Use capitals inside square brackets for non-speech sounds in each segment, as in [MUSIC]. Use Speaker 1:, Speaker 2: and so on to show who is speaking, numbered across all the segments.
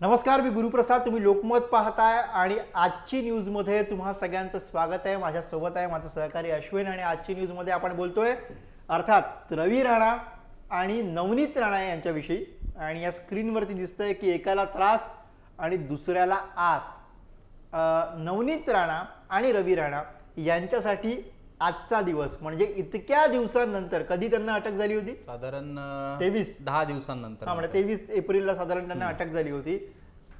Speaker 1: नमस्कार मी गुरुप्रसाद. तुम्ही लोकमत पाहताय आणि आजची न्यूजमध्ये तुम्हा सगळ्यांचं स्वागत आहे. माझ्यासोबत आहे माझं सहकारी अश्विन आणि आजची न्यूजमध्ये आपण बोलतोय अर्थात रवी राणा आणि नवनीत राणा यांच्याविषयी. आणि या स्क्रीनवरती दिसतंय की एकाला त्रास आणि दुसऱ्याला आस. नवनीत राणा आणि रवी राणा यांच्यासाठी आजचा दिवस म्हणजे इतक्या दिवसांनंतर कधी त्यांना अटक झाली होती?
Speaker 2: साधारण
Speaker 1: तेवीस.
Speaker 2: दहा दिवसांनंतर
Speaker 1: म्हणजे तेवीस एप्रिलला साधारण त्यांना अटक झाली होती.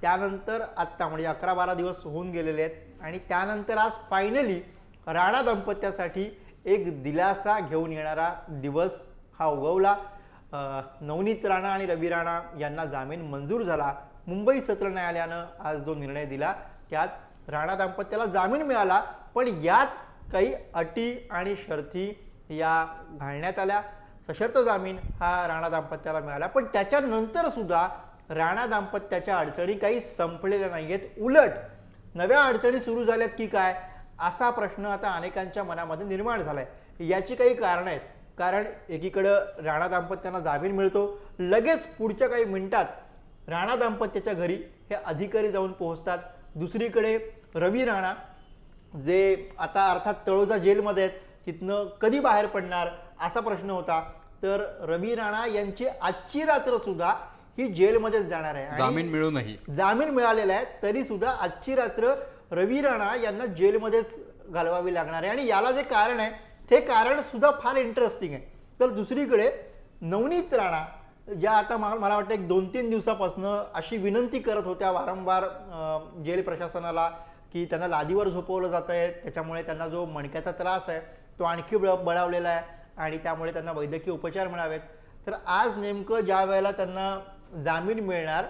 Speaker 1: त्यानंतर आत्ता म्हणजे अकरा बारा दिवस होऊन गेलेले आहेत. आणि त्यानंतर आज फायनली राणा दाम्पत्यासाठी एक दिलासा घेऊन येणारा दिवस हा उगवला. नवनीत राणा आणि रवी राणा यांना जामीन मंजूर झाला. मुंबई सत्र न्यायालयानं आज जो निर्णय दिला त्यात राणा दाम्पत्याला जामीन मिळाला. पण यात काही अटी आणि शर्ती या घालण्यात आल्या. सशर्त जामीन हा राणा दाम्पत्याला मिळाला. पण त्याच्यानंतर सुद्धा राणा दाम्पत्याच्या अडचणी काही संपलेल्या नाही आहेत उलट नव्या अडचणी सुरू झाल्यात की काय? असा प्रश्न आता अनेकांच्या मनामध्ये निर्माण झालाय. याची काही कारणं आहेत. कारण एकीकडं राणा दाम्पत्यांना जामीन मिळतो. लगेच पुढच्या काही मिनिटात राणा दाम्पत्याच्या घरी हे अधिकारी जाऊन पोहोचतात. दुसरीकडे रवी राणा जे आता अर्थात तळोजा जेलमध्ये आहेत तिथनं कधी बाहेर पडणार असा प्रश्न होता. तर रवी राणा यांची आजची रात्र सुद्धा ही जेलमध्येच जाणार आहे.
Speaker 2: जामीन मिळूनही.
Speaker 1: जामीन मिळालेला आहे तरी सुद्धा आजची रात्र रवी राणा यांना जेलमध्येच घालवावी लागणार आहे. आणि याला जे कारण आहे ते कारण सुद्धा फार इंटरेस्टिंग आहे. तर दुसरीकडे नवनीत राणा ज्या आता मला वाटतं एक दोन तीन दिवसापासून अशी विनंती करत होत्या वारंवार जेल प्रशासनाला की त्यांना लादीवर झोपवलं जात आहे. त्याच्यामुळे त्यांना जो मणक्याचा त्रास आहे तो आणखी बळ बळावलेला आहे आणि त्यामुळे त्यांना वैद्यकीय उपचार मिळावेत. तर आज नेमकं ज्या वेळेला त्यांना जामीन मिळणार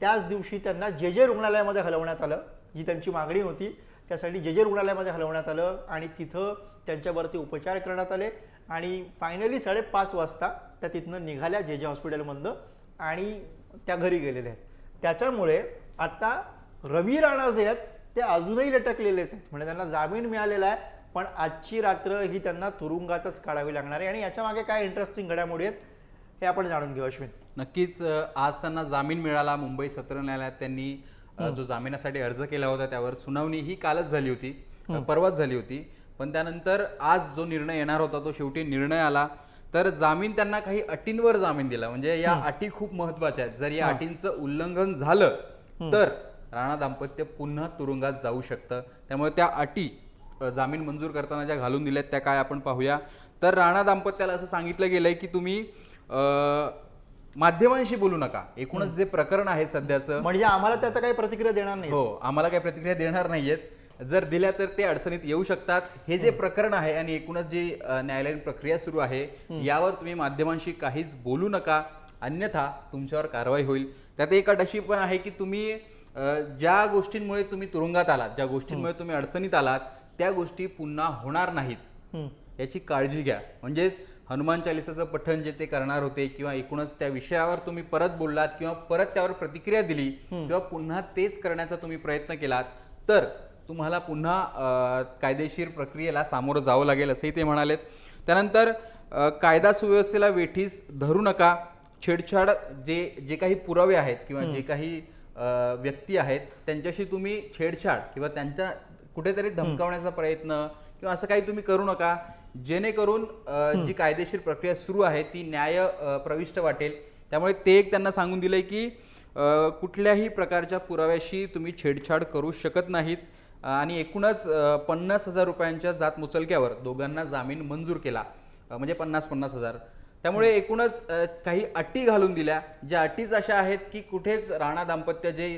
Speaker 1: त्याच दिवशी त्यांना जे जे रुग्णालयामध्ये हलवण्यात आलं जी त्यांची मागणी होती त्यासाठी जे जे रुग्णालयामध्ये हलवण्यात आलं आणि तिथं त्यांच्यावरती उपचार करण्यात आले आणि फायनली साडेपाच वाजता त्या तिथनं निघाल्या जे जे हॉस्पिटलमधनं आणि त्या घरी गेलेल्या आहेत. त्याच्यामुळे आता रवी राणा जे आहेत ते अजूनही लटकलेलेच आहेत. म्हणजे त्यांना जामीन मिळालेला आहे पण आजची रात्र ही त्यांना तुरुंगातच काढावी लागणार आहे. आणि याच्या मागे काय इंटरेस्टिंग घडामोडी आहेत हे आपण जाणून घेऊ अश्विन.
Speaker 2: नक्कीच आज त्यांना जामीन मिळाला. मुंबई सत्र न्यायालयात त्यांनी जो जामिनासाठी अर्ज केला होता त्यावर सुनावणी ही कालच झाली होती. परवाच झाली होती. पण त्यानंतर आज जो निर्णय येणार होता तो शेवटी निर्णय आला. तर जामीन त्यांना काही अटींवर जामीन दिला. म्हणजे या अटी खूप महत्त्वाच्या आहेत. जर या अटींचं उल्लंघन झालं तर राणा दाम्पत्य पुन्हा तुरुंगात जाऊ शकतं. त्यामुळे त्या अटी जामीन मंजूर करताना ज्या घालून दिल्यात त्या काय आपण पाहूया. तर राणा दाम्पत्याला असं सांगितलं गेलंय की तुम्ही माध्यमांशी बोलू नका. एकूणच जे प्रकरण आहे सध्याचं
Speaker 1: म्हणजे आम्हाला त्याचा काही प्रतिक्रिया देणार नाही
Speaker 2: हो आम्हाला काही प्रतिक्रिया देणार नाहीयेत. जर दिल्या तर ते अडचणीत येऊ शकतात. हे जे प्रकरण आहे आणि एकूणच जी न्यायालयीन प्रक्रिया सुरू आहे यावर तुम्ही माध्यमांशी काहीच बोलू नका. अन्यथा तुमच्यावर कारवाई होईल. त्यात एक अट अशी पण आहे की तुम्ही ज्या गोष्टींमुळे तुम्ही तुरुंगात आलात ज्या गोष्टींमुळे तुम्ही अडचणीत आलात त्या गोष्टी पुन्हा होणार नाहीत. याची काळजी घ्या. म्हणजेच हनुमान चालिसाचं पठण जे ते करणार होते किंवा एकूणच त्या विषयावर तुम्ही परत बोललात किंवा परत त्यावर प्रतिक्रिया दिली किंवा पुन्हा तेच करण्याचा तुम्ही प्रयत्न केलात तर तुम्हाला पुन्हा कायदेशीर प्रक्रियेला सामोरं जावं लागेल असंही ते म्हणालेत. त्यानंतर कायदा सुव्यवस्थेला वेठीस धरू नका. छेडछाड जे जे काही पुरावे आहेत किंवा जे काही व्यक्ती आहेत त्यांच्याशी तुम्ही छेडछाड किंवा त्यांच्या कुठेतरी धमकावण्याचा प्रयत्न किंवा असं काही तुम्ही करू नका. जेणेकरून जी कायदेशीर प्रक्रिया सुरू आहे ती न्याय प्रविष्ट वाटेल. त्यामुळे ते एक त्यांना सांगून दिलंय की कुठल्याही प्रकारच्या पुराव्याशी तुम्ही छेडछाड करू शकत नाहीत. आणि एकूणच पन्नास हजार रुपयांच्या जात मुचलक्यावर दोघांना जामीन मंजूर केला. म्हणजे पन्नास पन्नास हजार. त्यामुळे एकूणच काही अटी घालून दिल्या. ज्या अटीच अशा आहेत की कुठेच राणा दाम्पत्य जे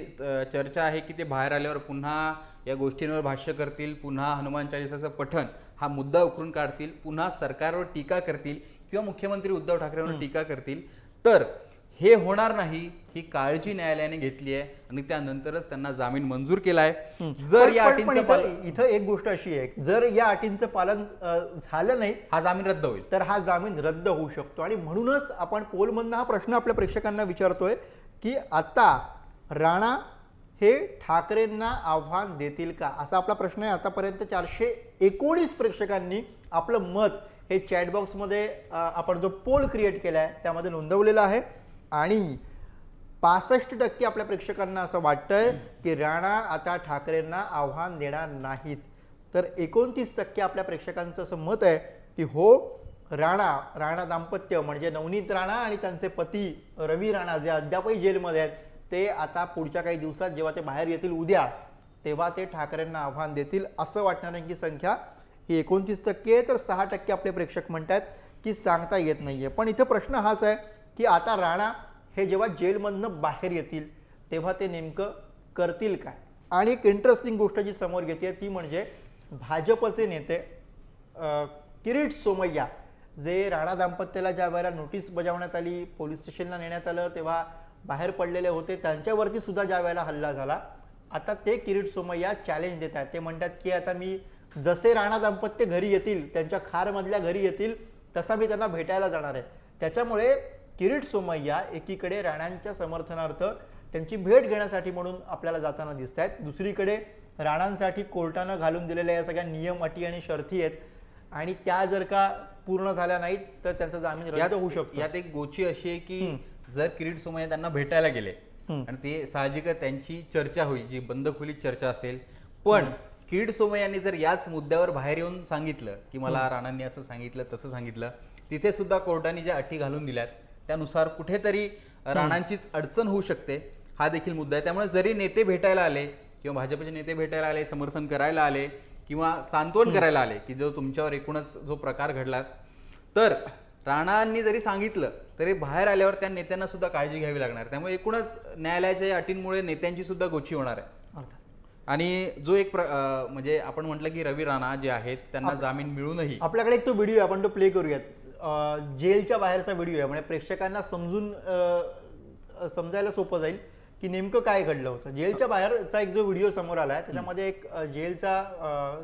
Speaker 2: चर्चा आहे की ते बाहेर आल्यावर पुन्हा या गोष्टींवर भाष्य करतील पुन्हा हनुमान चालिसाचं पठण हा मुद्दा उकरून काढतील पुन्हा सरकारवर टीका करतील किंवा मुख्यमंत्री उद्धव ठाकरेंवर टीका करतील. तर हे होणार नाही ही काळजी न्यायालयाने घेतली आहे आणि त्यानंतरच त्यांना जामीन मंजूर केलाय. जर या अटींचं
Speaker 1: इथं
Speaker 2: पालन
Speaker 1: इथं एक गोष्ट अशी आहे जर या अटींचं पालन झालं नाही
Speaker 2: हा जामीन रद्द होईल.
Speaker 1: तर हा जामीन रद्द होऊ शकतो. आणि म्हणूनच आपण पोलमधनं हा प्रश्न आपल्या प्रेक्षकांना विचारतोय की आता राणा हे ठाकरेंना आव्हान देतील का? असा आपला प्रश्न आहे. आतापर्यंत चारशे एकोणीस प्रेक्षकांनी आपलं मत हे चॅटबॉक्समध्ये आपण जो पोल क्रिएट केला आहे त्यामध्ये नोंदवलेलं आहे. आणि पासष्ट टक्के आपल्या प्रेक्षकांना असं वाटतंय की राणा आता ठाकरेंना आव्हान देणार नाहीत. तर एकोणतीस टक्के आपल्या प्रेक्षकांचं असं मत आहे की हो राणा राणा दाम्पत्य म्हणजे नवनीत राणा आणि त्यांचे पती रवी राणा जे अद्यापही जेलमध्ये आहेत ते आता पुढच्या काही दिवसात जेव्हा ते बाहेर येतील उद्या तेव्हा ते ठाकरेंना आव्हान देतील असं वाटणाऱ्यांची संख्या ही एकोणतीस टक्के आहे. तर सहा टक्के आपले प्रेक्षक म्हणतात की सांगता येत नाहीये. पण इथं प्रश्न हाच आहे की आता राणा हे जेव्हा जेलमधनं बाहेर येतील तेव्हा ते नेमकं करतील काय? आणि एक इंटरेस्टिंग गोष्ट जी समोर घेते ती म्हणजे भाजपचे नेते किरीट सोमय्या जे राणा दाम्पत्याला ज्या वेळेला नोटीस बजावण्यात आली पोलीस स्टेशनला नेण्यात आलं तेव्हा बाहेर पडलेले होते त्यांच्यावरती सुद्धा ज्या वेळेला हल्ला झाला आता ते किरीट सोमय्या चॅलेंज देत आहेत ते म्हणतात की आता मी जसे राणा दाम्पत्य घरी येतील त्यांच्या खारमधल्या घरी येतील तसा मी त्यांना भेटायला जाणार आहे. त्याच्यामुळे किरीट सोमय्या एकीकडे राणांच्या समर्थनार्थ त्यांची भेट घेण्यासाठी म्हणून आपल्याला जाताना दिसत आहेत दुसरीकडे राणांसाठी कोर्टानं घालून दिलेल्या या सगळ्या नियम अटी आणि शर्थी आहेत. आणि त्या जर का पूर्ण झाल्या नाहीत तर त्यांचा जामीन रद्द होऊ शकतो.
Speaker 2: यात एक गोची अशी आहे की जर किरीट सोमय्या त्यांना भेटायला गेले. आणि ते साहजिकच त्यांची चर्चा होईल जी बंद खोलीत चर्चा असेल. पण किरीट सोमय्यांनी जर याच मुद्द्यावर बाहेर येऊन सांगितलं की मला राणांनी असं सांगितलं तसं सांगितलं तिथे सुद्धा कोर्टाने ज्या अटी घालून दिल्यात त्यानुसार कुठेतरी राणांचीच अडचण होऊ शकते. हा देखील मुद्दा आहे. त्यामुळे जरी नेते भेटायला आले किंवा भाजपचे नेते भेटायला आले समर्थन करायला आले किंवा सांत्वन करायला आले की जो तुमच्यावर एकूणच जो प्रकार घडला तर राणांनी जरी सांगितलं तरी बाहेर आल्यावर त्या नेत्यांना सुद्धा काळजी घ्यावी लागणार. त्यामुळे एकूणच न्यायालयाच्या अटींमुळे नेत्यांची सुद्धा गोची होणार आहे. आणि जो एक म्हणजे आपण म्हटलं की रवी राणा जे आहेत त्यांना जामीन मिळूनही
Speaker 1: आपल्याकडे एक तो व्हिडिओ आहे आपण तो प्ले करूयात. जेलच्या बाहेरचा व्हिडिओ आहे. म्हणजे प्रेक्षकांना समजून समजायला सोपं जाईल की नेमकं काय घडलं होतं. जेलच्या बाहेरचा एक जो व्हिडिओ समोर आला आहे त्याच्यामध्ये एक जेलचा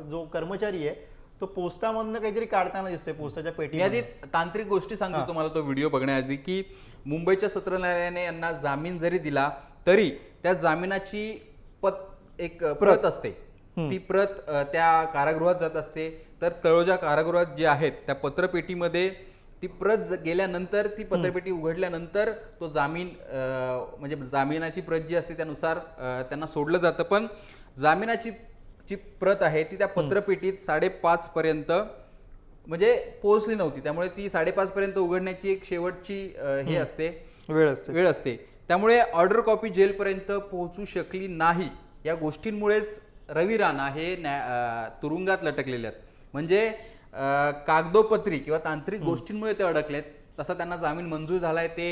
Speaker 1: जो कर्मचारी आहे तो पोस्टामधनं काहीतरी काढताना दिसतोय पोस्टाच्या पेटी
Speaker 2: आधी तांत्रिक गोष्टी सांगतो तुम्हाला तो व्हिडिओ बघण्याआधी की मुंबईच्या सत्र न्यायालयाने यांना जामीन जरी दिला तरी त्या जामिनाची पत एक प्रत असते. ती प्रत त्या कारागृहात जात असते. तर तळोजा कारागृहात जे आहेत त्या पत्रपेटीमध्ये ती प्रत गेल्यानंतर ती पत्रपेटी उघडल्यानंतर तो जामीन म्हणजे जामिनाची प्रत जी असते त्यानुसार त्यांना सोडलं जातं. पण जामिनाची जी प्रत आहे ती त्या पत्रपेटीत साडेपाच पर्यंत म्हणजे पोहोचली नव्हती. त्यामुळे ती साडेपाच पर्यंत उघडण्याची एक शेवटची हे असते.
Speaker 1: वेळ असते.
Speaker 2: वेळ असते. त्यामुळे ऑर्डर कॉपी जेलपर्यंत पोहोचू शकली नाही. या गोष्टींमुळेच रवी राणा हे तुरुंगात लटकलेले आहेत. म्हणजे कागदोपत्री किंवा तांत्रिक गोष्टींमुळे ते अडकलेत. तसा त्यांना जामीन मंजूर झालाय ते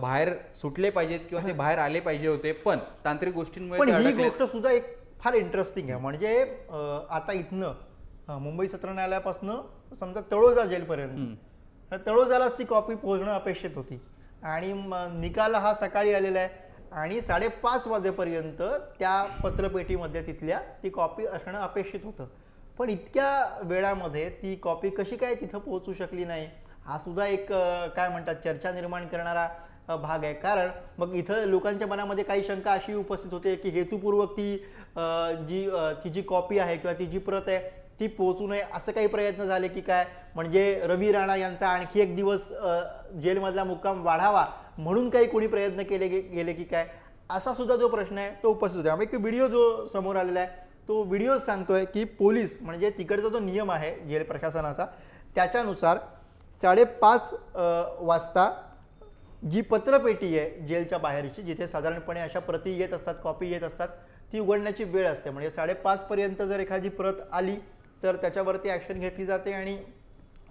Speaker 2: बाहेर सुटले पाहिजेत किंवा ते बाहेर आले पाहिजे होते. पण तांत्रिक गोष्टींमुळे
Speaker 1: ही गोष्ट सुद्धा एक फार इंटरेस्टिंग आहे. म्हणजे आता इथनं मुंबई सत्र न्यायालयापासून समजा तळोजा जेलपर्यंत. तळोजालाच ती कॉपी पोहोचणं अपेक्षित होती. आणि निकाल हा सकाळी आलेला आहे. आणि साडेपाच वाजेपर्यंत त्या पत्रपेटीमध्ये तिथल्या ती कॉपी असणं अपेक्षित होतं. पण इतक्या वेळामध्ये ती कॉपी कशी काय तिथं पोहोचू शकली नाही? हा सुद्धा एक काय म्हणतात चर्चा निर्माण करणारा भाग आहे. कारण मग इथं लोकांच्या मनामध्ये काही शंका अशी उपस्थित होते की हेतुपूर्वक ती जी ती जी कॉपी आहे किंवा ती जी प्रत आहे ती पोहोचू नये असं काही प्रयत्न झाले की काय? म्हणजे रवी राणा यांचा आणखी एक दिवस जेलमधला मुक्काम वाढावा म्हणून काही कोणी प्रयत्न केले गे- गेले की काय? असा सुद्धा जो प्रश्न आहे तो उपस्थित होता. एक व्हिडिओ जो समोर आलेला आहे तो व्हिडिओ सांगतोय की पोलीस म्हणजे तिकडचा जो नियम आहे जेल प्रशासनाचा त्याच्यानुसार साडेपाच वाजता जी पत्रपेटी आहे जेलच्या बाहेरची जिथे साधारणपणे अशा प्रती येत असतात कॉपी येत असतात ती उघडण्याची वेळ असते. म्हणजे साडेपाचपर्यंत जर एखादी प्रत आली तर त्याच्यावरती ॲक्शन घेतली जाते आणि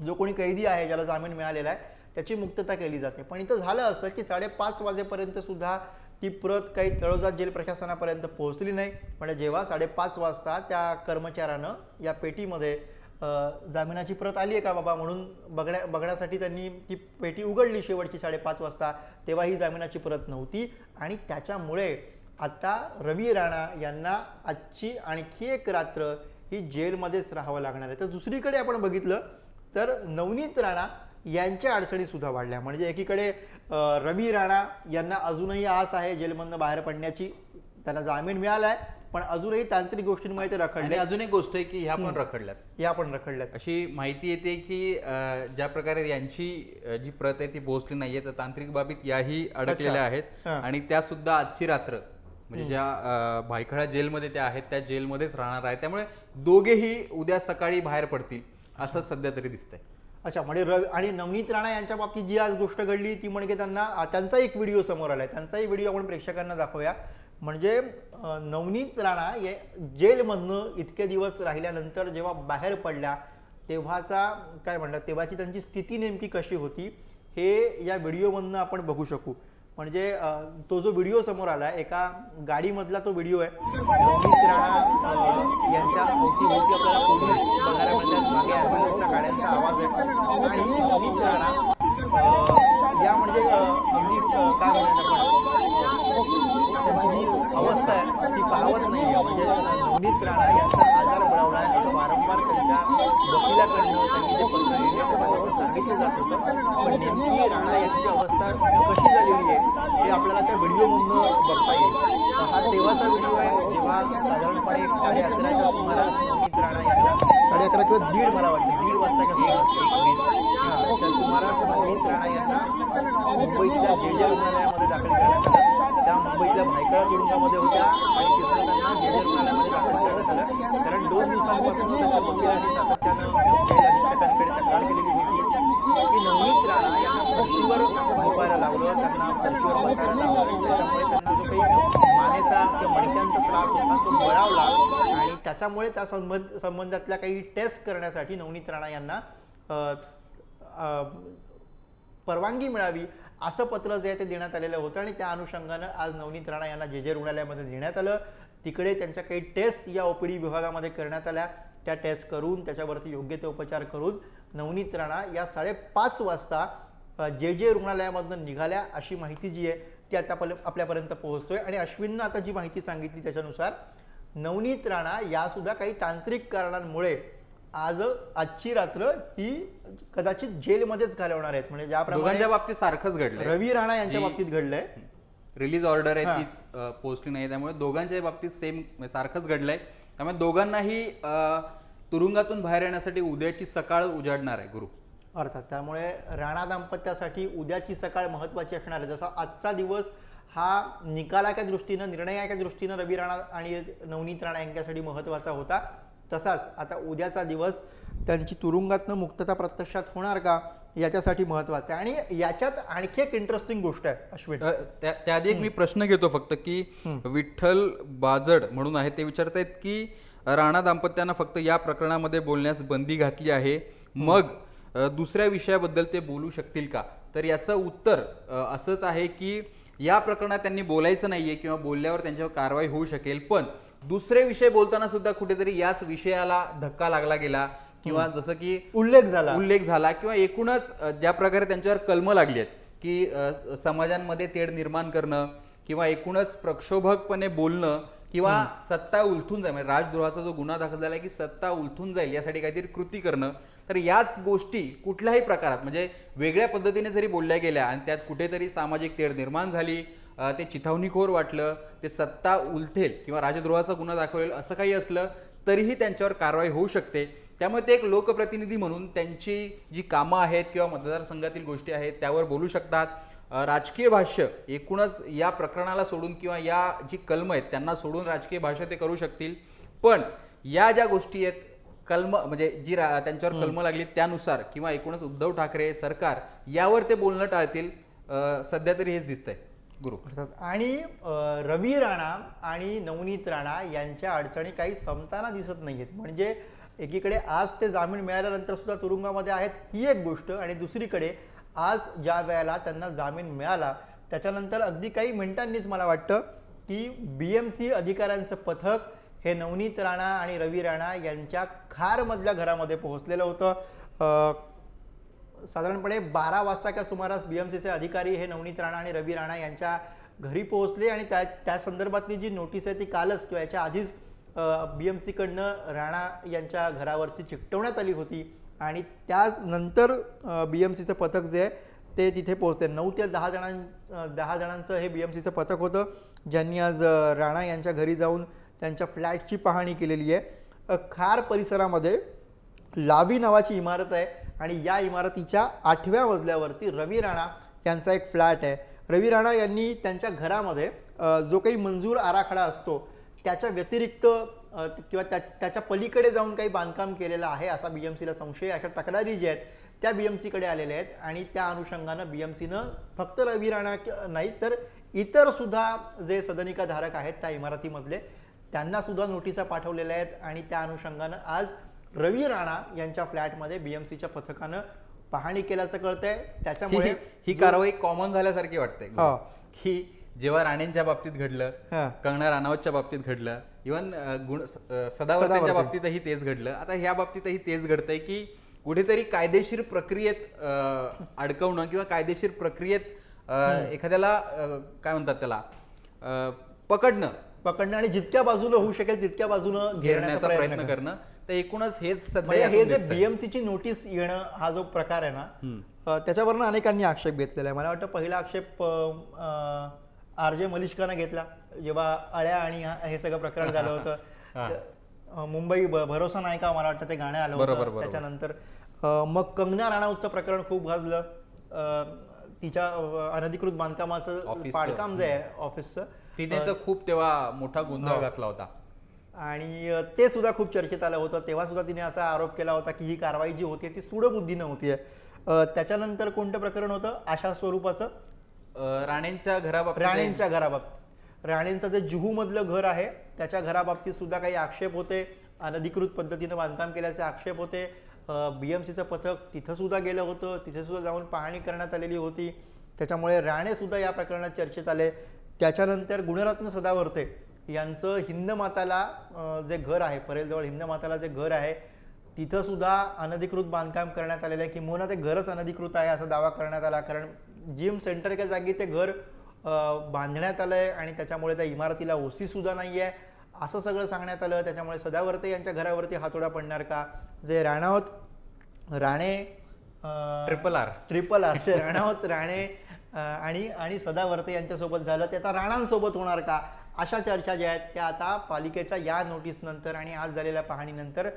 Speaker 1: जो कोणी कैदी आहे ज्याला जामीन मिळालेला आहे त्याची मुक्तता केली जाते. पण इथं झालं असं की साडेपाच वाजेपर्यंत सुद्धा ती प्रत काही तळोजा जेल प्रशासनापर्यंत पोहोचली नाही. म्हणजे जेव्हा साडेपाच वाजता त्या कर्मचाऱ्यानं या पेटीमध्ये जामिनाची प्रत आली आहे का बाबा? म्हणून बघण्या बघण्यासाठी त्यांनी ती पेटी उघडली शेवटची साडेपाच वाजता. तेव्हा ही जामिनाची प्रत नव्हती. आणि त्याच्यामुळे आता रवी राणा यांना आजची आणखी एक रात्र ही जेलमध्येच राहावं लागणार आहे. तर दुसरीकडे आपण बघितलं तर नवनीत राणा यांच्या अडचणी सुद्धा वाढल्या. म्हणजे एकीकडे रवी राणा यांना अजूनही आस आहे जेलमधनं बाहेर पडण्याची. त्यांना जामीन मिळालाय पण अजूनही तांत्रिक गोष्टींमुळे ते रखडले
Speaker 2: अजून एक गोष्ट आहे की ह्या पण रखडल्यात.
Speaker 1: या पण रखडल्यात.
Speaker 2: अशी माहिती येते की ज्या प्रकारे यांची जी प्रत आहे ती पोहोचली नाहीये तर तांत्रिक बाबीत याही अडकलेल्या आहेत. आणि त्या सुद्धा आजची रात्र म्हणजे ज्या भायखळा जेलमध्ये त्या आहेत त्या जेलमध्येच राहणार आहेत त्यामुळे दोघेही उद्या सकाळी बाहेर पडतील असं सध्या तरी दिसतंय.
Speaker 1: अच्छा म्हणजे रवी आणि नवनीत राणा यांच्या बाबतीत जी आज गोष्ट घडली ती म्हणजे त्यांना त्यांचा एक व्हिडिओ समोर आलाय. त्यांचाही व्हिडिओ आपण प्रेक्षकांना दाखवूया. म्हणजे नवनीत राणा हे जेलमधनं इतके दिवस राहिल्यानंतर जेव्हा बाहेर पडल्या तेव्हाचा काय म्हणतात तेव्हाची त्यांची स्थिती नेमकी कशी होती हे या व्हिडिओमधनं आपण बघू शकू. म्हणजे तो जो व्हिडिओ समोर आला आहे एका गाडीमधला तो व्हिडिओ आहे. नवनीत राणा यांच्या अवतीभोवती आपल्याला पोलीस बघायला मिळतात मागे ॲम्ब्युलन्सच्या गाड्यांचा आवाज आहे. आणि नवनीत राणा या म्हणजे अं, काय म्हणतात आपण? त्यांची जी अवस्था आहे. ती पावत नाही. आहे म्हणजे नवनीत राणा यांचा आजार बळवला आहे असं वारंवार त्यांच्या वकिलाकडनं त्यांनी जे पत्र लिहिले सांगितलं जात होतं. पण नेमकी राणा यांची अवस्था कशी झालेली आहे हे आपल्याला त्या व्हिडिओमधनं बघता येईल. हा तेव्हाचा व्हिडिओ आहे जेव्हा साधारणपणे एक साडे अकराच्या सुमारास नवनीत राणा यांना साडे अकरा किंवा दीड मला वाटतं दीड वाजता का सुमारास हा, त्या सुमारास राणा यांना मुंबईतल्या जे जे रुग्णालयामध्ये दाखल करण्यात त्या मुंबईतल्या भायखळा तुरुंगामध्ये होत्या. आणि तिथून त्यांना रुग्णालयामध्ये दाखल करण्यात आलं. कारण दोन दिवसांपासून त्यांच्या वकिलांनी सातत्यानं जेल अधीक्षकांकडे तक्रार केलेली होती. की नवनीत राणा यांना फरशीवर झोपायला लावलं त्यांना फरशीवर बसायला लावलं त्याच्यामुळे त्यांना जो काही मानेचा किंवा मणक्यांचा त्रास होता तो बळावला आणि त्याच्यामुळे त्या संबंध संबंधातल्या काही टेस्ट करण्यासाठी नवनीत राणा यांना परवानगी मिळावी असं पत्र जे आहे ते देण्यात आलेलं होतं आणि त्या अनुषंगानं आज नवनीत राणा यांना जे जे रुग्णालयामध्ये देण्यात आलं तिकडे त्यांच्या काही टेस्ट या ओपीडी विभागामध्ये करण्यात आल्या. त्या टेस्ट करून त्याच्यावरती योग्य ते उपचार करून नवनीत राणा या साडेपाच वाजता जे जे रुग्णालयामधनं निघाल्या अशी माहिती जी आहे ती आता आपल्यापर्यंत पोहोचतोय. आणि अश्विननं आता जी माहिती सांगितली त्याच्यानुसार नवनीत राणा या सुद्धा काही तांत्रिक कारणांमुळे आज आजची रात्र ही कदाचित जेलमध्येच घालवणार आहेत. म्हणजे ज्याप्रमाणे
Speaker 2: बाबतीत सारखंच घडलंय.
Speaker 1: रवी राणा यांच्या बाबतीत घडलंय.
Speaker 2: रिलीज ऑर्डर आहे. तीच पोहोचली नाही त्यामुळे दोघांच्या बाबतीत सेम सारखंच घडलंय. त्यामुळे दोघांनाही तुरुंगातून बाहेर येण्यासाठी उद्याची सकाळ उजाडणार आहे गुरु.
Speaker 1: अर्थात त्यामुळे राणा दाम्पत्यासाठी उद्याची सकाळ महत्वाची असणार आहे. जसा आजचा दिवस हा निकालाच्या दृष्टीनं निर्णयाच्या दृष्टीनं रवी राणा आणि नवनीत राणा यांच्यासाठी महत्त्वाचा होता. तसाच आता उद्याचा दिवस त्यांची तुरुंगातनं मुक्तता प्रत्यक्षात होणार का याच्यासाठी महत्वाचं आहे. आणि याच्यात आणखी एक इंटरेस्टिंग गोष्ट आहे अश्विन.
Speaker 2: त्याआधी एक मी प्रश्न घेतो फक्त की विठ्ठल बाजड म्हणून आहे ते विचारतायत की राणा दाम्पत्यांना फक्त या प्रकरणामध्ये बोलण्यास बंदी घातली आहे मग दुसऱ्या विषयाबद्दल ते बोलू शकतील का? तर याचं उत्तर असंच आहे की या प्रकरणात त्यांनी बोलायचं नाहीये किंवा बोलल्यावर त्यांच्यावर कारवाई होऊ शकेल पण दुसरे विषय बोलताना सुद्धा कुठेतरी याच विषयाला धक्का लागला गेला किंवा जसं की
Speaker 1: उल्लेख झाला.
Speaker 2: उल्लेख झाला किंवा एकूणच ज्या प्रकारे त्यांच्यावर कलम लागली आहेत की समाजांमध्ये तेढ निर्माण करणं किंवा एकूणच प्रक्षोभकपणे बोलणं किंवा सत्ता उलथून जाईल म्हणजे राजद्रोहाचा जो गुन्हा दाखल झाला की सत्ता उलथून जाईल यासाठी काहीतरी कृती करणं तर याच गोष्टी कुठल्याही प्रकारात म्हणजे वेगळ्या पद्धतीने जरी बोलल्या गेल्या आणि त्यात कुठेतरी सामाजिक तेढ निर्माण झाली ते चिथावणीखोर वाटलं ते सत्ता उलथेल किंवा राजद्रोहाचा गुन्हा दाखवेल असं काही असलं तरीही त्यांच्यावर कारवाई होऊ शकते. त्यामुळे ते एक लोकप्रतिनिधी म्हणून त्यांची जी कामं आहेत किंवा मतदारसंघातील गोष्टी आहेत त्यावर बोलू शकतात. राजकीय भाष्य एकूणच या प्रकरणाला सोडून किंवा या जी कलम आहेत त्यांना सोडून राजकीय भाष्य ते करू शकतील. पण या ज्या गोष्टी आहेत कलम म्हणजे जी रा- त्यांच्यावर कलम लागली त्यानुसार किंवा एकूणच उद्धव ठाकरे सरकार यावर ते बोलणं टाळतील. सध्या तरी हेच दिसतंय. गुरु.
Speaker 1: आणि रवी राणा आणि नवनीत राणा यांच्या अडचणी काही संपताना दिसत नाहीयेत. म्हणजे एकीकडे आज ते जामीन मिळाल्यानंतर सुद्धा तुरुंगामध्ये आहेत ही एक गोष्ट आणि दुसरीकडे आज ज्या वेळेला त्यांना जामीन मिळाला त्याच्यानंतर अगदी काही मिनिटांनीच मला वाटतं की बी एम सी अधिकाऱ्यांचं पथक हे नवनीत राणा आणि रवी राणा यांच्या खारमधल्या घरामध्ये पोहोचलेलं होतं. साधारणपणे बारा वाजताच्या सुमारास बीएमसीचे अधिकारी हे नवनीत राणा आणि रवी राणा यांच्या घरी पोहोचले आणि त्या त्या संदर्भातली जी नोटीस आहे ती कालच किंवा याच्या आधीच बीएमसीकडनं राणा यांच्या घरावरती चिकटवण्यात आली होती. आणि त्यानंतर बीएमसीचं पथक जे आहे ते तिथे पोहोचते नऊ ते दहा जणां दहा जणांचं हे बी एम सीचं पथक होतं. ज्यांनी आज राणा यांच्या घरी जाऊन त्यांच्या फ्लॅटची पाहणी केलेली आहे. खार परिसरामध्ये लावी नावाची इमारत आहे. आणि या इमारतीच्या आठव्या मजल्यावरती रवी राणा यांचा एक फ्लॅट आहे. रवी राणा यांनी त्यांच्या घरामध्ये जो काही मंजूर आराखडा असतो त्याच्या व्यतिरिक्त किंवा त्या त्याच्या पलीकडे जाऊन काही बांधकाम केलेलं आहे असा बी एम सीला संशय अशा तक्रारी ज्या आहेत त्या बी एम सीकडे आलेल्या आहेत आणि त्या अनुषंगानं बी एम सीनं फक्त रवी राणा नाही तर इतर सुद्धा जे सदनिका धारक आहेत त्या इमारतीमधले त्यांना सुद्धा नोटिसा पाठवलेल्या आहेत आणि त्या अनुषंगानं आज रवी राणा यांच्या फ्लॅटमध्ये बीएमसीच्या पथकानं पाहणी केल्याचं कळतंय
Speaker 2: ही
Speaker 1: त्याच्यामुळे
Speaker 2: ही कारवाई कॉमन झाल्यासारखी वाटते
Speaker 1: हा.
Speaker 2: की जेव्हा राणेंच्या बाबतीत घडलं
Speaker 1: हा.
Speaker 2: कंगना राणावतच्या बाबतीत घडलं इव्हन गुण सदावर्तेंच्या
Speaker 1: सदावर्ते.
Speaker 2: बाबतीतही तेच घडलं आता ह्या बाबतीतही तेच घडतंय की कुठेतरी कायदेशीर प्रक्रियेत अडकवणं किंवा कायदेशीर प्रक्रियेत एखाद्याला काय म्हणतात त्याला पकडणं
Speaker 1: पकडणं आणि जितक्या बाजूनं होऊ शकेल तितक्या बाजूनं
Speaker 2: घेरण्याचा प्रयत्न
Speaker 1: करणं.
Speaker 2: तर एकूणच हेच सध्या
Speaker 1: म्हणजे हे जे. बीएमसीची नोटीस येणं हा जो प्रकार आहे ना त्याच्यावरनं अनेकांनी आक्षेप घेतलेला आहे मला वाटतं पहिला आक्षेप आर जे मलिष्कानं घेतला जेव्हा अळ्या आणि हा- सगळं प्रकरण झालं [LAUGHS] होतं मुंबई भरोसा नाही का मला वाटतं ते गाणं आलं होतं. त्याच्यानंतर मग कंगना राणावतचं प्रकरण खूप गाजलं तिच्या अनधिकृत बांधकामाचं. पाडकाम जे आहे ऑफिसचं
Speaker 2: तिने तर खूप तेव्हा मोठा गोंधळ
Speaker 1: हो.
Speaker 2: घातला होता.
Speaker 1: आणि ते सुद्धा खूप चर्चेत आलं होतं. तेव्हा सुद्धा तिने असा आरोप केला होता की ही कारवाई जी होती ती सूडबुद्धीनं होतीये. अ, त्याच्यानंतर कोणतं प्रकरण होतं? अशा स्वरूपाचं?
Speaker 2: राणेंच्या घराबाबतीत
Speaker 1: राणेंच्या घराबाबत राणेंचं जे जुहू मधलं घर आहे त्याच्या घराबाबतीत सुद्धा काही आक्षेप होते. अनधिकृत पद्धतीनं बांधकाम केल्याचे आक्षेप होते. बीएमसीचं पथक तिथं सुद्धा गेलं होतं. तिथे सुद्धा जाऊन पाहणी करण्यात आलेली होती. त्याच्यामुळे राणे सुद्धा या प्रकरणात चर्चेत आले. त्याच्यानंतर गुणरत्न सदावर्ते यांचं हिंद माताला अ, जे घर आहे परेलजवळ हिंद माताला जे घर आहे तिथं सुद्धा अनधिकृत बांधकाम करण्यात आलेलं आहे किंवा ते घरच अनधिकृत आहे असा दावा करण्यात आला. कारण जिम सेंटरच्या जागी ते घर बांधण्यात आलंय आणि त्याच्यामुळे त्या इमारतीला ओसी सुद्धा नाही आहे. असं सगळं सांगण्यात आलं. त्याच्यामुळे सदावर्ते यांच्या घरावरती हातोडा पडणार का? जे Ranawat Rane
Speaker 2: triple R.
Speaker 1: Triple R. जे राणावत राणे आणि आणि सदावर्ते यांच्यासोबत झालं. ते आता राणांसोबत होणार का? अशा चर्चा ज्या आहेत त्या आता पालिकेच्या या नोटीसनंतर आणि आज झालेल्या पाहणीनंतर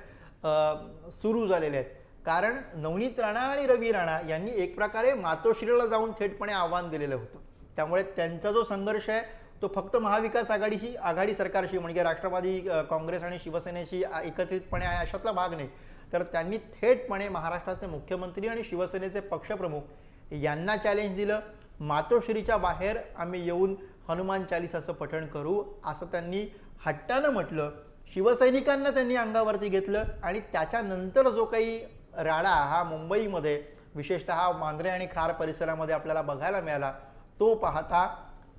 Speaker 1: सुरू झालेल्या आहेत. कारण नवनीत राणा आणि रवी राणा यांनी एक प्रकारे मातोश्रीला जाऊन थेटपणे आव्हान दिलेलं होतं. त्यामुळे त्यांचा जो संघर्ष आहे तो फक्त महाविकास आघाडीशी आघाडी सरकारशी म्हणजे राष्ट्रवादी काँग्रेस आणि शिवसेनेशी एकत्रितपणे आहे अशातला भाग नाही. तर त्यांनी थेटपणे महाराष्ट्राचे मुख्यमंत्री आणि शिवसेनेचे पक्षप्रमुख यांना चॅलेंज दिलं. मातोश्रीच्या बाहेर आम्ही येऊन हनुमान चालिसाचं पठण करू असं त्यांनी हट्टानं म्हटलं. शिवसैनिकांना त्यांनी अंगावरती घेतलं आणि त्याच्यानंतर जो काही राडा हा मुंबईमध्ये विशेषतः मांद्रे आणि खार परिसरामध्ये आपल्याला बघायला मिळाला तो पाहता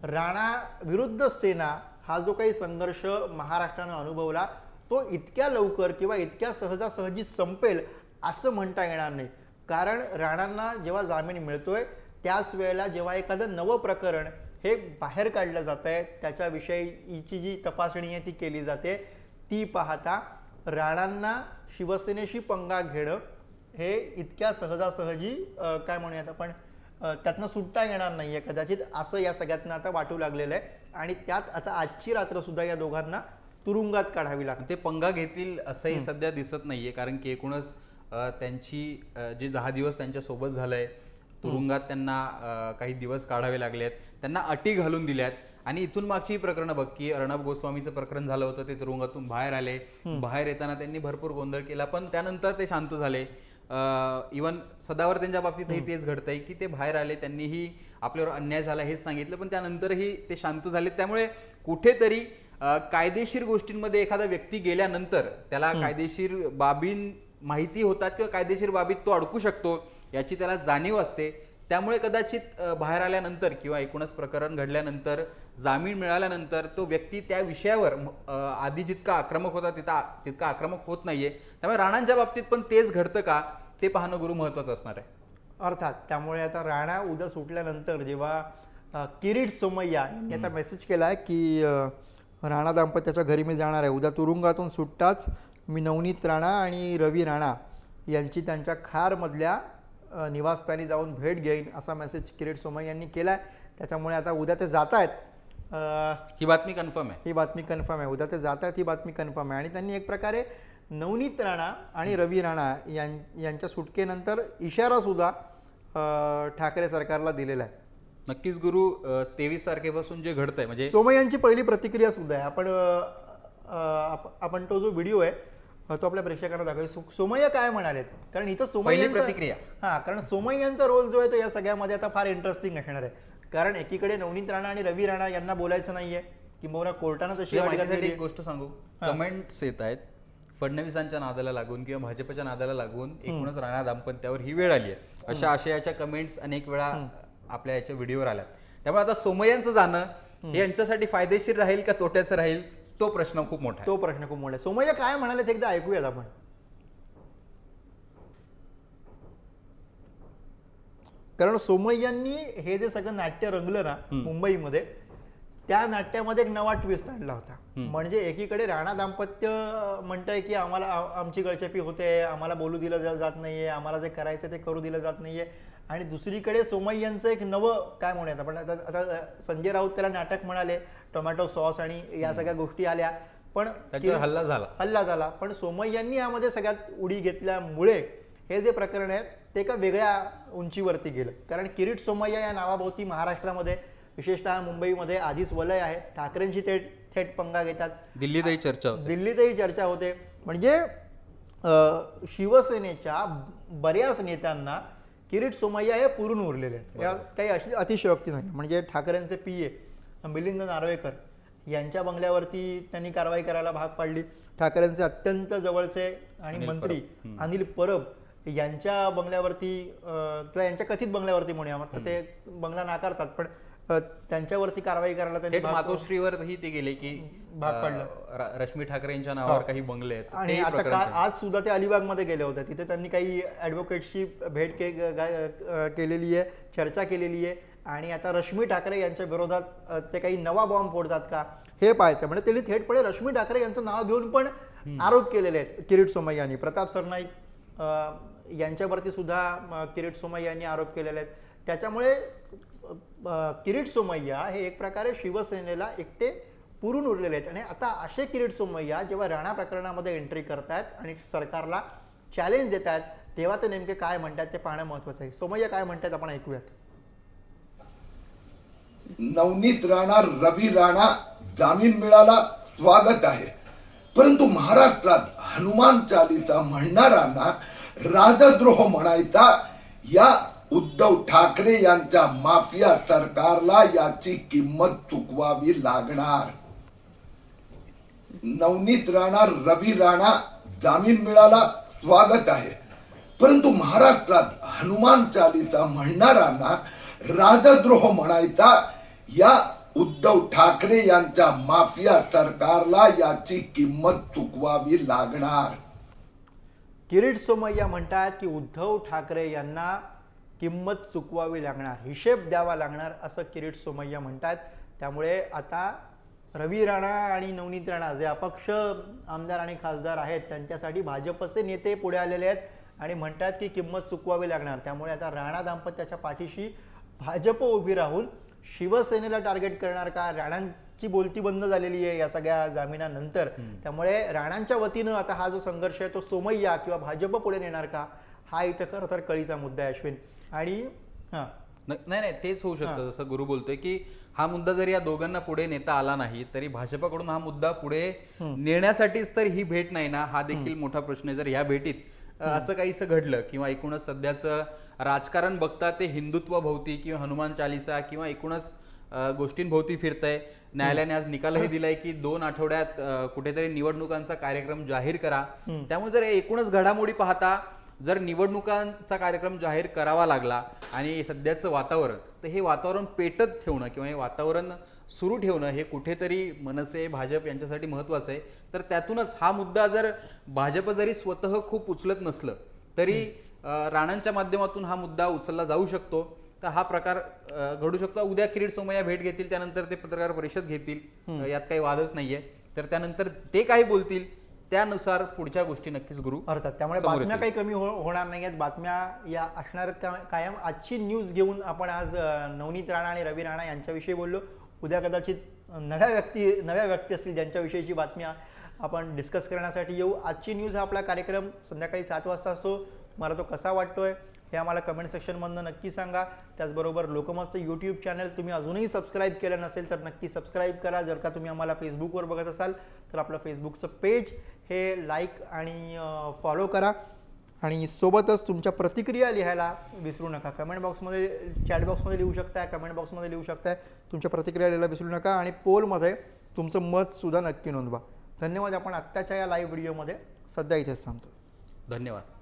Speaker 1: राणा विरुद्ध सेना हा जो काही संघर्ष महाराष्ट्रानं अनुभवला तो इतक्या लवकर किंवा इतक्या सहजासहजी संपेल असं म्हणता येणार नाही. कारण राणांना जेव्हा जामीन मिळतोय त्याच वेळेला जेव्हा एखादं नवं प्रकरण हे बाहेर काढलं जात आहे त्याच्याविषयीची जी तपासणी आहे ती केली जाते ती पाहता राणांना शिवसेनेशी पंगा घेणं हे इतक्या सहजासहजी काय म्हणूयात आपण त्यातनं सुटता येणार नाहीये कदाचित असं या सगळ्यातनं आता वाटू लागलेलं आहे. आणि त्यात आता आजची रात्र सुद्धा या दोघांना तुरुंगात काढावी लागते.
Speaker 2: ते पंगा घेतील असंही सध्या दिसत नाहीये कारण की एकूणच त्यांची जे दहा दिवस त्यांच्यासोबत झालंय तुरुंगात त्यांना काही दिवस काढावे लागलेत. त्यांना अटी घालून दिल्यात. आणि इथून मागची प्रकरणं बघ की अर्णब गोस्वामीचं प्रकरण झालं होतं ते तुरुंगातून बाहेर आले. बाहेर येताना त्यांनी भरपूर गोंधळ केला पण त्यानंतर ते शांत झाले. इवन सदावर त्यांच्या बाबतीतही तेच घडतंय की ते बाहेर आले त्यांनीही आपल्यावर अन्याय झाला हेच सांगितलं पण त्यानंतरही ते शांत झाले त्यामुळे कुठेतरी कायदेशीर गोष्टींमध्ये एखादा व्यक्ती गेल्यानंतर त्याला कायदेशीर बाबीं माहिती होतात किंवा कायदेशीर बाबीत तो अडकू शकतो. याची त्याला जाणीव असते. त्यामुळे कदाचित बाहेर आल्यानंतर किंवा एकूणच प्रकरण घडल्यानंतर जामीन मिळाल्यानंतर तो व्यक्ती त्या विषयावर आधी जितका आक्रमक होता तिथं तितका आक्रमक होत नाहीये. त्यामुळे राणांच्या बाबतीत पण तेच घडतं का ते पाहणं गुरु महत्वाचं असणार आहे.
Speaker 1: अर्थात त्यामुळे आता राणा उद्या सुटल्यानंतर जेव्हा किरीट सोमय्या यांनी आता मेसेज केलाय की अ, राणा दाम्पत्याच्या घरी मी जाणार आहे. उद्या तुरुंगातून सुटताच मी नवनीत राणा आणि रवी राणा यांची त्यांच्या खारमधल्या निवासस्थानी जाऊन भेट घेईन असा मेसेज किरीट सोमय्या यांनी केला आहे त्याच्यामुळे आता उद्या ते जात आहेत
Speaker 2: ही बातमी कन्फर्म आहे.
Speaker 1: ही बातमी कन्फर्म आहे. उद्या ते जात आहेत ही बातमी कन्फर्म आहे. आणि त्यांनी एक प्रकारे नवनीत राणा आणि रवी राणा यां यांच्या सुटकेनंतर इशारा सुद्धा अ, ठाकरे सरकारला दिलेला आहे.
Speaker 2: नक्कीच गुरु तेवीस तारखेपासून जे घडतंय म्हणजे
Speaker 1: सोमय्यांची पहिली प्रतिक्रिया सुद्धा आहे. आपण आपण तो जो व्हिडिओ आहे तो आपल्या प्रेक्षकांना दाखवू सो- सोमय्या काय म्हणालेत? कारण इथं
Speaker 2: पहिली
Speaker 1: सोमय्यांचा
Speaker 2: प्रतिक्रिया.
Speaker 1: हा कारण सोमय्यांचा रोल जो आहे तो या सगळ्यामध्ये आता फार इंटरेस्टिंग असणार आहे. कारण एकीकडे नवनीत राणा आणि रवी राणा यांना बोलायचं नाहीये. किंवा कोर्टानं तशी
Speaker 2: एक. गोष्ट सांगू? कमेंट्स येत आहेत. फडणवीसांच्या नादाला लागून किंवा भाजपच्या नादाला लागून एकूणच राणा दाम्पत्यावर ही वेळ आली आहे. अशा आशयाच्या कमेंट्स अनेक वेळा आपल्या याच्या व्हिडिओवर आल्या त्यामुळे आता सोमय्यांचं जाणं हे यांच्यासाठी फायदेशीर राहील का तोट्याचं राहील? तो प्रश्न खूप मोठा
Speaker 1: तो प्रश्न खूप मोठा आहे. सोमय्या काय म्हणाले ते एकदा ऐकूयात आपण. कारण सोमय्यांनी हे जे सगळं नाट्य रंगलं ना मुंबईमध्ये त्या नाट्यामध्ये एक नवा ट्विस्ट आणला होता. म्हणजे एकीकडे राणा दाम्पत्य म्हणतंय की आम्हाला आमची गळचेपी होते आम्हाला बोलू दिलं जात नाहीये आम्हाला जे करायचं ते करू दिलं जात नाहीये. आणि दुसरीकडे सोमय्यांचं एक नवं काय म्हणूयात आपण? आता आता संजय राऊत त्याला नाटक म्हणाले टोमॅटो सॉस आणि या सगळ्या गोष्टी आल्या. पण
Speaker 2: त्याच्यावर हल्ला झाला.
Speaker 1: हल्ला झाला. पण सोमय्यांनी यामध्ये सगळ्यात उडी घेतल्यामुळे हे जे प्रकरण आहे ते एका वेगळ्या उंचीवरती गेलं. कारण किरीट सोमय्या या नावाभोवती महाराष्ट्रामध्ये विशेषतः मुंबईमध्ये आधीच वलय आहे. ठाकरेंची थेट थेट पंगा घेतात.
Speaker 2: दिल्लीतही चर्चा
Speaker 1: दिल्लीतही चर्चा होते. म्हणजे शिवसेनेच्या बऱ्याच नेत्यांना किरीट सोमय्या हे पुरून उरलेले आहेत. या काही अशी अतिशयोक्ती नाही. म्हणजे ठाकरेंचे पी ए मिलिंद नार्वेकर यांच्या बंगल्यावरती त्यांनी कारवाई करायला भाग पाडली. ठाकरेंचे अत्यंत जवळचे आणि मंत्री अनिल परब यांच्या बंगल्यावरती किंवा यांच्या कथित बंगल्यावरती म्हणूया ते बंगला नाकारतात. पण त्यांच्यावरती कारवाई करायला त्यांनी भाग
Speaker 2: मातोश्रीवरही ते गेले की
Speaker 1: भाग
Speaker 2: अं,
Speaker 1: पडलं.
Speaker 2: र- रश्मी ठाकरे यांच्या नावावर काही बंगले आहेत.
Speaker 1: आणि
Speaker 2: तेही
Speaker 1: आता
Speaker 2: प्रकरण
Speaker 1: काल
Speaker 2: चालू.
Speaker 1: आज सुद्धा ते अलिबागमध्ये गेले होते. तिथे त्यांनी काही ऍडव्होकेटशी भेट के ग- ग- अ, केलेली आहे चर्चा केलेली आहे. आणि आता रश्मी ठाकरे यांच्या विरोधात अ, ते काही नवा बॉम्ब फोडतात का? हे पाहायचं म्हणजे त्यांनी थेटपणे रश्मी ठाकरे यांचं नाव घेऊन पण आरोप केलेले आहेत. किरीट सोमय्या यांनी. प्रताप सरनाईक अ, यांच्यावरती सुद्धा किरीट सोमय्या यांनी आरोप केलेले आहेत. त्याच्यामुळे किरीट सोमय्या हे एक प्रकारे शिवसेनेला एकटे पुरून उरलेले आहेत. आणि आता असे किरीट सोमय्या जेव्हा राणा प्रकरणामध्ये एंट्री करतायत आणि सरकारला चॅलेंज देत आहेत तेव्हा ते नेमके काय म्हणतात ते पाहणं महत्वाचं आहे. सोमय्या काय म्हणतात आपण ऐकूयात.
Speaker 3: नवनीत राणा रवी राणा जामीन मिळाला स्वागत आहे. परंतु महाराष्ट्रात हनुमान चालिसा म्हणणाऱ्यांना राजद्रोह म्हणायचा या उद्धव ठाकरे यांच्या माफिया सरकारला याची किंमत चुकवावी लागणार. नवनीत राणा रवी राणा जामीन मिळाला स्वागत आहे. परंतु महाराष्ट्रात हनुमान चालिसा म्हणणाऱ्यांना राजद्रोह म्हणायचा या उद्धव ठाकरे यांच्या माफिया सरकारला याची किंमत चुकवावी लागणार.
Speaker 1: किरीट सोमय्या म्हणतात की उद्धव ठाकरे यांना किंमत चुकवावी लागणार हिशेब द्यावा लागणार असं किरीट सोमय्या म्हणतात. त्यामुळे आता रवी राणा आणि नवनीत राणा जे अपक्ष आमदार आणि खासदार आहेत त्यांच्यासाठी भाजपचे नेते पुढे आलेले आहेत आणि म्हणतात की किंमत चुकवावी लागणार. त्यामुळे आता राणा दाम्पत्याच्या पाठीशी भाजप उभी राहून शिवसेनेला टार्गेट करणार का? राणांची बोलती बंद झालेली आहे या सगळ्या जामिनानंतर. त्यामुळे राणांच्या वतीनं आता हा जो संघर्ष आहे तो सोमय्या किंवा भाजप पुढे नेणार का? हा इथं खरं तर कळीचा मुद्दा आहे अश्विन. आणि हां.
Speaker 2: नाही नाही तेच होऊ शकतं. जसं गुरु बोलतोय की हा मुद्दा जरी या दोघांना पुढे नेता आला नाही तरी भाजपकडून हा मुद्दा पुढे नेण्यासाठीच तर ही भेट नाही ना? हा देखील मोठा प्रश्न आहे. जर ह्या भेटीत असं काहीसं घडलं किंवा एकूणच सध्याचं राजकारण बघता ते हिंदुत्व भोवती किंवा हनुमान चालिसा किंवा एकूणच गोष्टींभोवती फिरतंय. न्यायालयाने आज निकालही दिलाय की दोन आठवड्यात कुठेतरी निवडणुकांचा कार्यक्रम जाहीर करा. त्यामुळे जर एकूणच घडामोडी पाहता जर निवडणुकांचा कार्यक्रम जाहीर करावा लागला आणि सध्याचं वातावरण तर हे वातावरण पेटत ठेवणं किंवा हे वातावरण सुरू ठेवणं हे कुठेतरी मनसे भाजप यांच्यासाठी महत्वाचं आहे. तर त्यातूनच हा मुद्दा जर भाजप जरी स्वतः खूप उचलत नसलं तरी राणांच्या माध्यमातून हा मुद्दा उचलला जाऊ शकतो. तर हा प्रकार घडू शकतो. उद्या किरीट सोमय्या भेट घेतील त्यानंतर ते पत्रकार परिषद घेतील. यात काही वादच नाहीये. तर त्यानंतर ते काय बोलतील. त्यानुसार पुढच्या गोष्टी नक्कीच गुरु
Speaker 1: अर्थात त्यामुळे बातम्या. काही कमी हो- होणार नाही आहेत बातम्या या असणार कायम आजची न्यूज घेऊन आपण आज नवनीत राणा आणि रवी राणा यांच्याविषयी बोललो. उद्या कदाचित नव्या व्यक्ती नव्या व्यक्ती असतील ज्यांच्याविषयीची बातम्या आपण डिस्कस करण्यासाठी येऊ. आजची न्यूज हा आपला कार्यक्रम संध्याकाळी सात वाजता असतो. मला तो कसा वाटतोय हे आम्हाला कमेंट सेक्शनमधनं नक्की सांगा. त्याचबरोबर लोकमतचं यूट्यूब चॅनल तुम्ही अजूनही सबस्क्राईब केलं नसेल तर नक्की सबस्क्राईब करा. जर का तुम्ही आम्हाला फेसबुकवर बघत असाल तर आपलं फेसबुकचं पेज हे लाईक आणि फॉलो करा. आणि सोबतच तुमच्या प्रतिक्रिया लिहायला विसरू नका. कमेंट बॉक्समध्ये चॅट बॉक्समध्ये लिहू शकताय कमेंट बॉक्समध्ये लिहू शकताय. तुमच्या प्रतिक्रिया लिहायला विसरू नका आणि पोलमध्ये तुमचं मतसुद्धा नक्की नोंदवा. धन्यवाद आपण आत्ताच्या या लाईव्ह व्हिडिओमध्ये सध्या इथेच थांबतो.
Speaker 2: धन्यवाद.